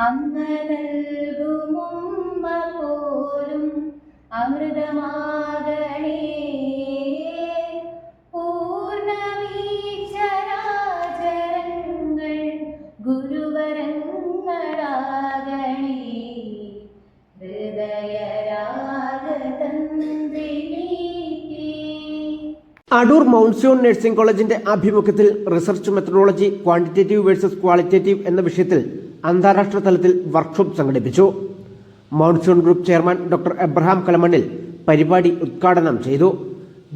അങ്ങ് നൽകുമുമ്പ പോലും അടൂർ മൗൺസ്യൂൺ നഴ്സിംഗ് കോളേജിന്റെ ആഭിമുഖ്യത്തിൽ research methodology quantitative versus qualitative എന്ന വിഷയത്തിൽ അന്താരാഷ്ട്ര തലത്തിൽ വർക്ക്ഷോപ്പ് സംഘടിപ്പിച്ചു. Monsoon Group chairman doctor Abraham Kalamannil പരിപാടി ഉദ്ഘാടനം ചെയ്തു.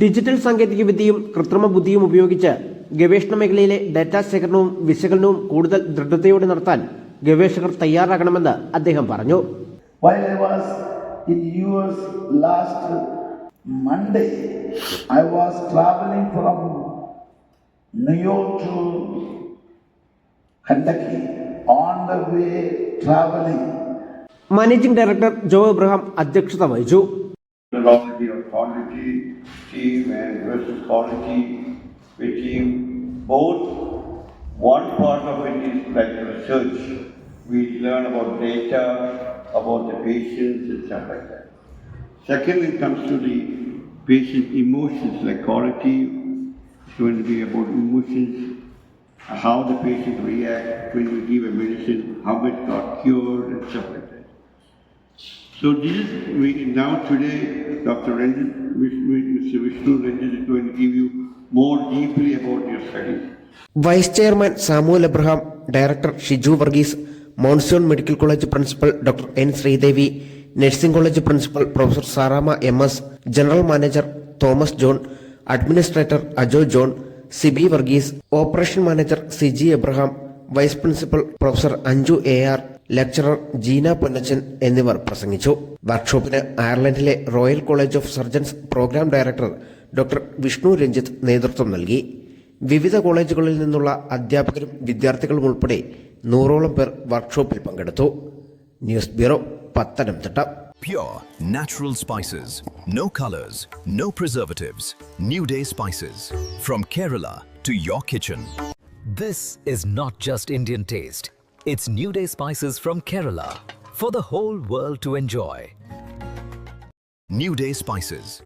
ഡിജിറ്റൽ സാങ്കേതികവിദ്യയും കൃത്രിമ ബുദ്ധിയും ഉപയോഗിച്ച് ഗവേഷണ മേഖലയിലെ ഡാറ്റ ശേഖരണവും വിശകലനവും കൂടുതൽ ദൃഢതയോടെ നടത്താൻ ഗവേഷകർ തയ്യാറാകണമെന്ന് അദ്ദേഹം പറഞ്ഞു. While I was in US last Monday, I was traveling from to. Managing director Joe Abraham അധ്യക്ഷത വഹിച്ചു methodology of quantity team and versus quality with team. Both, one part of it is like research. We learn about data, about the patients and stuff like that. Second, it comes to the patient emotions, like quality, it's going to be about emotions, how the patient react when we give a medicine, how much got cured and stuff like that. So this is, we, now today, Dr. Ranjan, Vishnu, Mr. Vishnu Ranjan is going to give you more deeply about your studies. Vice chairman Samuel Abraham director Shiju Varghese monsoon medical college principal doctor N Sreedevi nursing college principal professor Saramma M S general manager Thomas John administrator Ajo John Sibi Varghese operation manager Siji Abraham vice principal professor Anju A R lecturer Jeena Ponnachan എന്നിവർ പ്രസംഗിച്ചു. വർക്ക്ഷോപ്പിന് അയർലൻഡിലെ Royal College of Surgeons programme director doctor Vishnu Ranjith നേതൃത്വം നൽകി. വിവിധ കോളേജുകളിൽ നിന്നുള്ള അധ്യാപകരും വിദ്യാർത്ഥികളും ഉൾപ്പെടെ നൂറോളം പേർ വർക്ക്ഷോപ്പിൽ പങ്കെടുത്തു. News bureau Pathanamthitta. Pure, natural spices. No colors, no preservatives. New Day spices. From Kerala to your kitchen. This is not just Indian taste. It's New Day spices from Kerala for the whole world to enjoy. New Day spices.